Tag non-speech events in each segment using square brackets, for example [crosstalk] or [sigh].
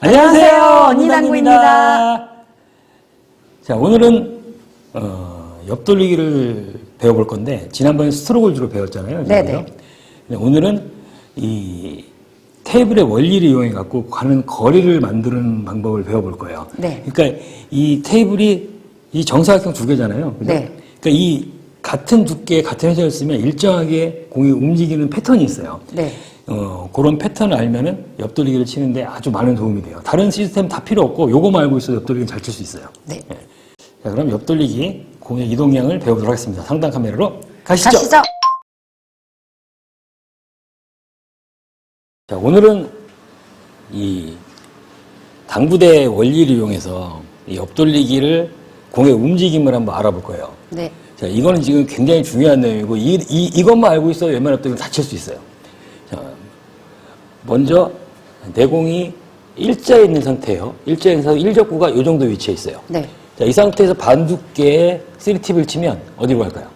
안녕하세요. 언니 언니당구입니다. 자, 오늘은 어, 옆돌리기를 배워볼 건데 지난번에 스트로크를 주로 배웠잖아요. 네네. 오늘은 이 테이블의 원리를 이용해 갖고 가는 거리를 만드는 방법을 배워볼 거예요. 네. 그러니까 이 테이블이 이 정사각형 두 개잖아요. 그죠? 네. 그러니까 이 같은 두께, 같은 회전을 쓰면 일정하게 공이 움직이는 패턴이 있어요. 네. 어, 그런 패턴을 알면은 옆돌리기를 치는데 아주 많은 도움이 돼요. 다른 시스템 다 필요 없고 요거만 알고 있어도 옆돌리기는 잘 칠 수 있어요. 네. 자, 그럼 옆돌리기 공의 이동량을 배워보도록 하겠습니다. 상단 카메라로 가시죠. 가시죠. 자, 오늘은 이 당구대 원리를 이용해서 이 옆돌리기를 공의 움직임을 한번 알아볼 거예요. 네. 자, 이거는 지금 굉장히 중요한 내용이고, 이, 이, 이것만 알고 있어도 웬만한 업돌리기는 다칠 수 있어요. 자, 먼저, 내공이 일자에 있는 상태예요. 일자에 있는 상태, 일적구가 이 정도 위치에 있어요. 네. 자, 이 상태에서 반 두께의 3팁을 치면 어디로 갈까요?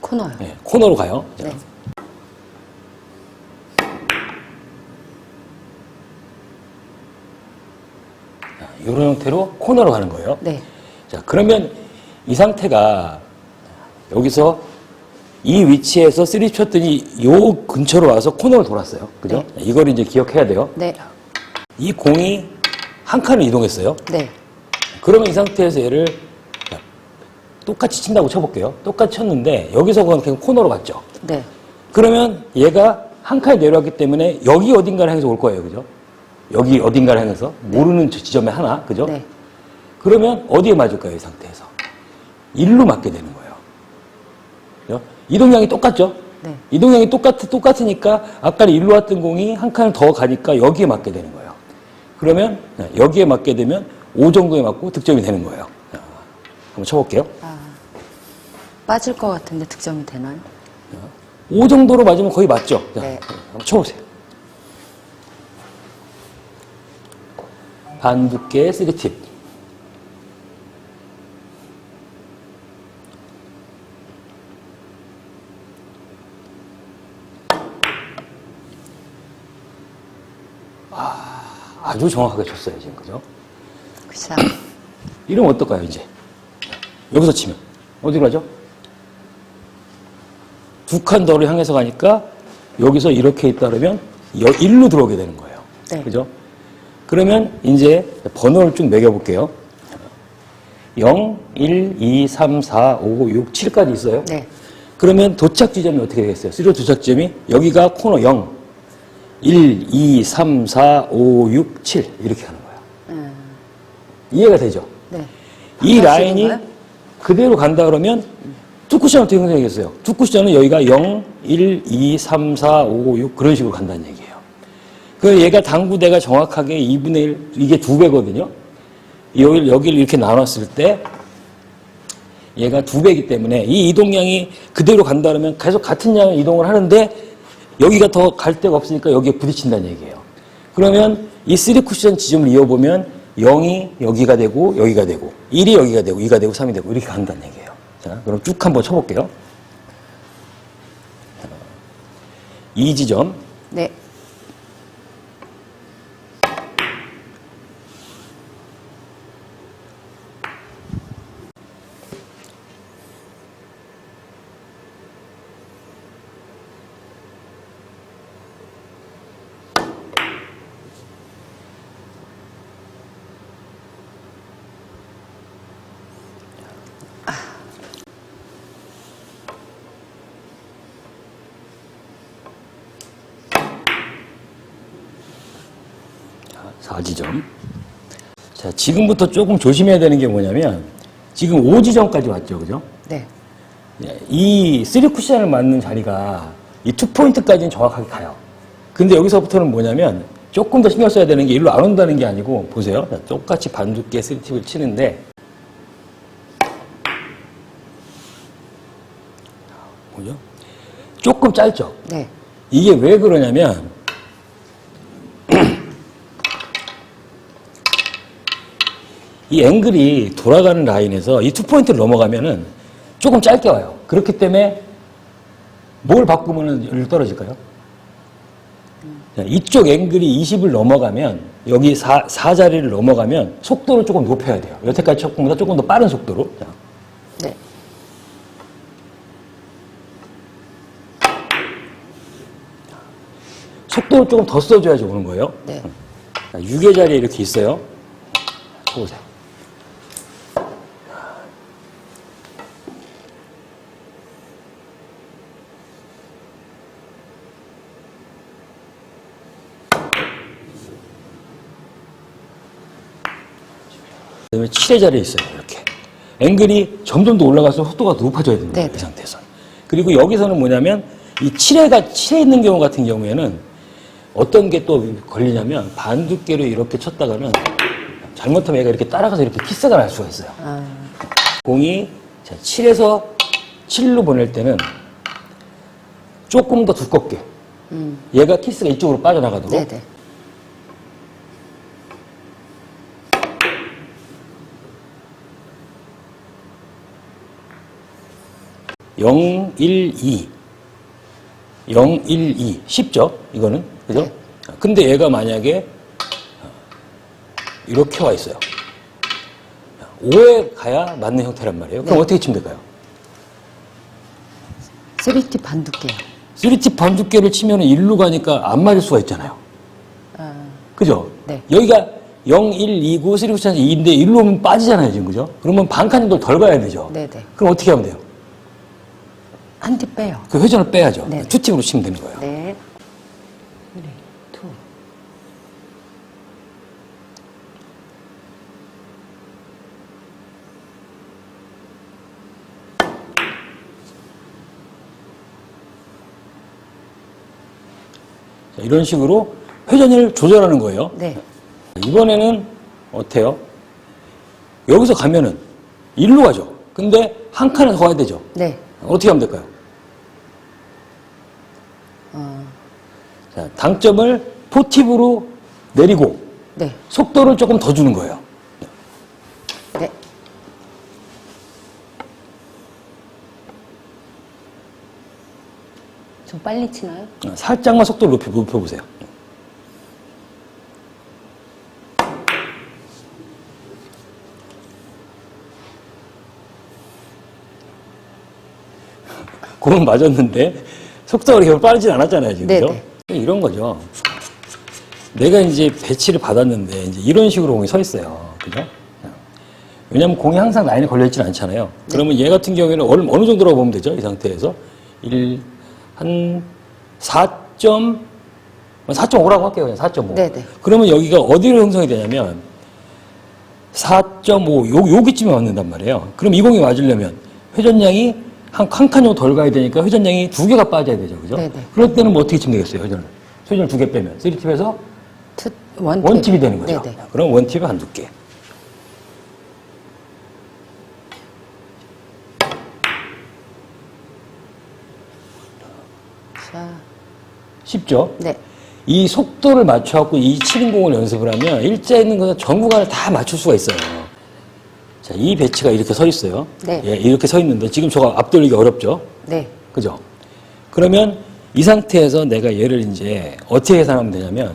코너요. 네, 코너로 가요. 자, 네. 이런 형태로 코너로 가는 거예요. 네. 자, 그러면 이 상태가 여기서 이 위치에서 쓰리 쳤더니 요 근처로 와서 코너를 돌았어요. 그죠? 이걸 이제 기억해야 돼요. 네. 이 공이 한 칸을 이동했어요. 네. 그러면 이 상태에서 얘를 자, 똑같이 친다고 쳐볼게요. 똑같이 쳤는데 여기서 그냥 코너로 갔죠. 네. 그러면 얘가 한 칸이 내려왔기 때문에 여기 어딘가를 향해서 올 거예요. 그죠? 여기 어딘가를 향해서 모르는 저 지점에 하나. 그죠? 네. 그러면 어디에 맞을까요? 이 상태에서. 일로 맞게 되는 거예요. 이동량이 똑같죠? 네. 이동량이 똑같, 똑같으니까 아까 일로 왔던 공이 한 칸을 더 가니까 여기에 맞게 되는 거예요. 그러면 여기에 맞게 되면 5 정도에 맞고 득점이 되는 거예요. 자, 한번 쳐볼게요. 아, 빠질 것 같은데 득점이 되나요? 5 정도로 맞으면 거의 맞죠? 자, 네. 한번 쳐보세요. 반 두께 3팁. 아주 정확하게 쳤어요, 지금. 그죠? 그쵸. [clears throat] 이러면 어떨까요, 이제? 여기서 치면. 어디로 가죠? 두 칸 더를 향해서 가니까 여기서 이렇게 있다 그러면 여, 일로 들어오게 되는 거예요. 네. 그죠? 그러면 이제 번호를 쭉 매겨볼게요. 0, 1, 2, 3, 4, 5, 6, 7까지 있어요. 네. 그러면 도착 지점이 어떻게 되겠어요? 쓰리오 도착 지점이 여기가 코너 0, 1, 2, 3, 4, 5, 6, 7 이렇게 가는 거예요. 음, 이해가 되죠? 네. 이 바꿔 라인이 거예요? 그대로 간다 그러면 투쿠션 어떻게 형성되겠어요? 투쿠션은 여기가 0, 1, 2, 3, 4, 5, 6 그런 식으로 간다는 얘기예요. 그 얘가 당구대가 정확하게 2분의 1, 이게 두 배거든요. 여기를, 여기를 이렇게 나눴을 때 얘가 두 배이기 때문에 이 이동량이 그대로 간다 그러면 계속 같은 양을 이동을 하는데 여기가 더 갈 데가 없으니까 여기에 부딪힌다는 얘기예요. 그러면 이 3쿠션 지점을 이어보면 0이 여기가 되고 여기가 되고 1이 여기가 되고 2가 되고 3이 되고 이렇게 간다는 얘기예요. 자, 그럼 쭉 한번 쳐볼게요. 이 지점 네. 4지점. 자, 지금부터 조금 조심해야 되는 게 뭐냐면 지금 5지점까지 왔죠. 그죠? 네. 예, 이 3쿠션을 맞는 자리가 이 투포인트까지는 정확하게 가요. 근데 여기서부터는 뭐냐면 조금 더 신경 써야 되는 게 일로 안 온다는 게 아니고 보세요. 자, 똑같이 반두께 3팁을 치는데 보죠? 조금 짧죠? 네. 이게 왜 그러냐면 이 앵글이 돌아가는 라인에서 이 투포인트를 넘어가면은 조금 짧게 와요. 그렇기 때문에 뭘 바꾸면 여기로 떨어질까요? 자, 이쪽 앵글이 20을 넘어가면 여기 4, 4자리를 넘어가면 속도를 조금 높여야 돼요. 여태까지 쳤보다 조금 더 빠른 속도로. 자, 네. 속도를 조금 더 써줘야지 오는 거예요. 네. 자, 6의 자리에 이렇게 있어요. 보세요. 그다음에 7의 자리에 있어요. 이렇게. 앵글이 점점 더 올라가서 속도가 더 높아져야 되는 거예요. 네, 이 상태에서. 그리고 여기서는 뭐냐면 이 7회가 7회 있는 경우 같은 경우에는 어떤 게 또 걸리냐면 반 두께로 이렇게 쳤다가는 잘못하면 얘가 이렇게 따라가서 이렇게 키스가 날 수가 있어요. 아, 공이 자, 7에서 7로 보낼 때는 조금 더 두껍게 음. 얘가 키스가 이쪽으로 빠져나가도록 네네. 영 1, 2. 0, 1, 2. 쉽죠? 이거는. 그죠? 네. 근데 얘가 만약에 이렇게 와 있어요. 5에 가야 맞는 형태란 말이에요. 그럼 네. 어떻게 치면 될까요? 3T 반두께요. 3T 반두께를 치면 1로 가니까 안 맞을 수가 있잖아요. 아, 그죠? 네. 여기가 0, 1, 2고 3, 9, 7, 2인데 1로 오면 빠지잖아요, 지금. 그죠? 그러면 반 칸 정도 덜 가야 되죠. 네네. 그럼 어떻게 하면 돼요? 한티 빼요. 그 회전을 빼야죠. 네. 투팁으로 치면 되는 거예요. 네. 3, 2. 자, 이런 식으로 회전을 조절하는 거예요. 네. 이번에는 어때요? 여기서 가면은 일로 가죠. 근데 한 칸을 더 가야 되죠. 네. 어떻게 하면 될까요? 자, 당점을 포팁으로 내리고 네. 속도를 조금 더 주는 거예요. 네. 좀 빨리 치나요? 어, 살짝만 속도를 높여, 높여보세요. [laughs] 공은 맞았는데 속도가 그렇게 빠르진 않았잖아요, 지금. 그죠? 이런 거죠. 내가 이제 배치를 받았는데 이제 이런 식으로 공이 서 있어요. 그죠? 왜냐면 공이 항상 라인에 걸려있진 않잖아요. 그러면 얘 같은 경우에는 어느, 어느 정도라고 보면 되죠? 이 상태에서. 1, 한 4점, 4.5라고 할게요. 그냥 4.5. 네네. 그러면 여기가 어디로 형성이 되냐면 4.5, 요, 여기쯤에 맞는단 말이에요. 그럼 이 공이 맞으려면 회전량이 한 칸칸 정도 덜 가야 되니까 회전량이 두 개가 빠져야 되죠. 그죠? 네네. 그럴 때는 뭐 어떻게 치면 되겠어요, 회전을? 회전을 두 개 빼면. 3팁에서 투, 원 원팁이 되는 거죠. 네네. 그럼 원팁에 한두 개. 자, 쉽죠? 네. 이 속도를 맞춰갖고 이 치는 공을 연습을 하면 일자 있는 것은 전 구간을 다 맞출 수가 있어요. 자, 이 배치가 이렇게 서 있어요. 네. 예, 이렇게 서 있는데 지금 저거 앞돌리기 어렵죠? 네. 그죠? 그러면 이 상태에서 내가 얘를 이제 어떻게 계산하면 되냐면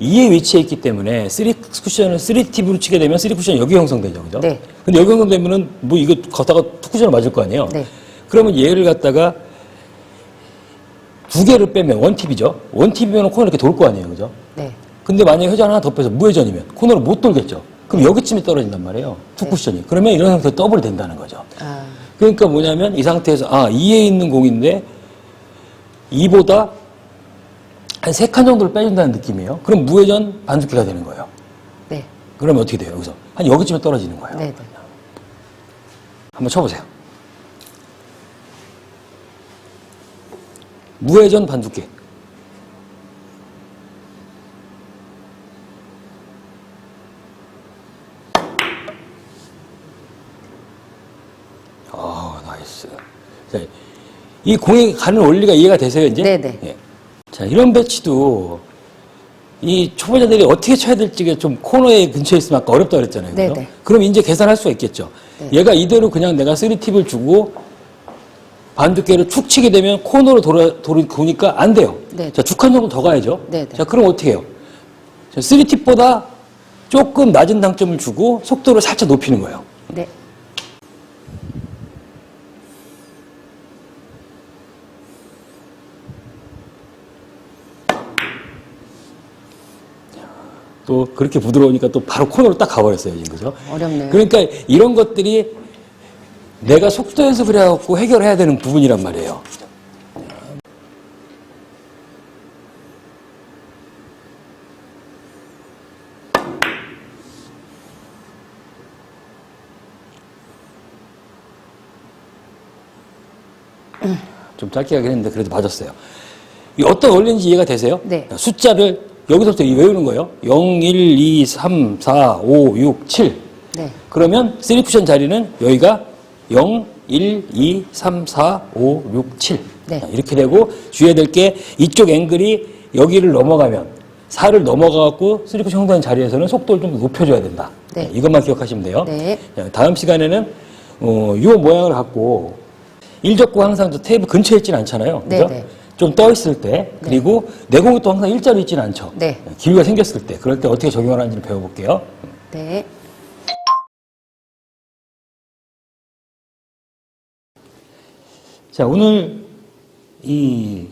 2에 위치해 있기 때문에 3 쿠션을 3팁으로 치게 되면 3 쿠션이 여기 형성되죠. 그죠? 네. 근데 여기 형성되면은 뭐 이거 걷다가 투 쿠션을 맞을 거 아니에요? 네. 그러면 얘를 갖다가 두 개를 빼면 원팁이죠. 원팁이면 코너 이렇게 돌 거 아니에요. 그죠? 네. 근데 만약에 회전 하나 더 빼서 무회전이면 코너를 못 돌겠죠. 그럼 여기쯤에 떨어진단 말이에요. 투 쿠션이. 그러면 이런 상태로 더블이 된다는 거죠. 아, 그러니까 뭐냐면 이 상태에서 아 2에 있는 공인데 2보다 한 세 칸 정도를 빼준다는 느낌이에요. 그럼 무회전 반두께가 되는 거예요. 네. 그러면 어떻게 돼요? 여기서 한 여기쯤에 떨어지는 거예요. 네네. 한번 쳐보세요. 무회전 반두께. 아, 나이스. 자, 이 공에 가는 원리가 이해가 되세요, 이제? 네네. 예. 자, 이런 배치도 이 초보자들이 어떻게 쳐야 될지가 좀 코너에 근처에 있으면 아까 어렵다 그랬잖아요. 그죠? 네네. 그럼 이제 계산할 수가 있겠죠. 네. 얘가 이대로 그냥 내가 3팁을 주고 반두께를 축 치게 되면 코너로 돌아, 돌으니까 안 돼요. 네. 자, 죽한 정도 더 가야죠. 네, 네. 자, 그럼 어떻게 해요? 자, 3팁보다 조금 낮은 당점을 주고 속도를 살짝 높이는 거예요. 네. 또 그렇게 부드러우니까 또 바로 코너로 딱 가버렸어요, 지금 그죠? 어렵네요. 그러니까 이런 것들이 내가 속도 연습을 해갖고 해결해야 되는 부분이란 말이에요. 좀 짧게 하긴 했는데 그래도 맞았어요. 이 어떤 원리인지 이해가 되세요? 네. 자, 숫자를 여기서부터 외우는 거예요. 0, 1, 2, 3, 4, 5, 6, 7. 네. 그러면 3쿠션 자리는 여기가 0, 1, 2, 3, 4, 5, 6, 7. 네. 자, 이렇게 되고 주의해야 될 게 이쪽 앵글이 여기를 넘어가면 4를 넘어가갖고 3쿠션 형성된 자리에서는 속도를 좀 높여줘야 된다. 네. 자, 이것만 기억하시면 돼요. 네. 자, 다음 시간에는 어, 이 모양을 갖고 일적구 항상 저 테이블 근처에 있지는 않잖아요. 네, 그죠? 네. 좀 떠 있을 때 그리고 내공이 또 항상 일자로 있지는 않죠. 네. 기회가 생겼을 때 그럴 때 어떻게 적용하는지를 배워볼게요. 네. 자, 오늘 이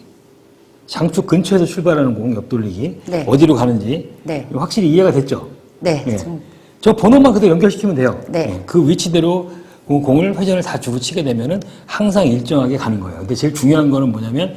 장축 근처에서 출발하는 공 옆돌리기 네. 어디로 가는지 네. 확실히 이해가 됐죠? 네. 예. 좀- 저 번호만 그대로 연결시키면 돼요. 네. 예, 그 위치대로 그 공을 회전을 다 주고 치게 되면은 항상 일정하게 가는 거예요. 근데 제일 중요한 거는 뭐냐면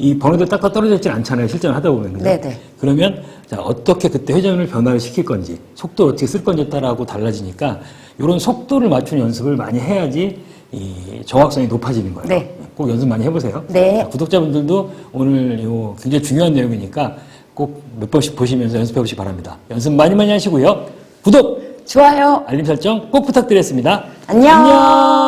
이 번호대 딱딱 떨어져 있지 않잖아요. 실전을 하다 보면. 그죠? 네, 네. 그러면 자, 어떻게 그때 회전을 변화를 시킬 건지, 속도를 어떻게 쓸 건지에 따라하고 달라지니까 이런 속도를 맞추는 연습을 많이 해야지 이 정확성이 높아지는 거예요. 네. 꼭 연습 많이 해보세요. 네. 자, 구독자분들도 오늘 요 굉장히 중요한 내용이니까 꼭 몇 번씩 보시면서 연습해 보시기 바랍니다. 연습 많이 많이 하시고요. 구독, 좋아요. 알림 설정 꼭 부탁드리겠습니다. 안녕.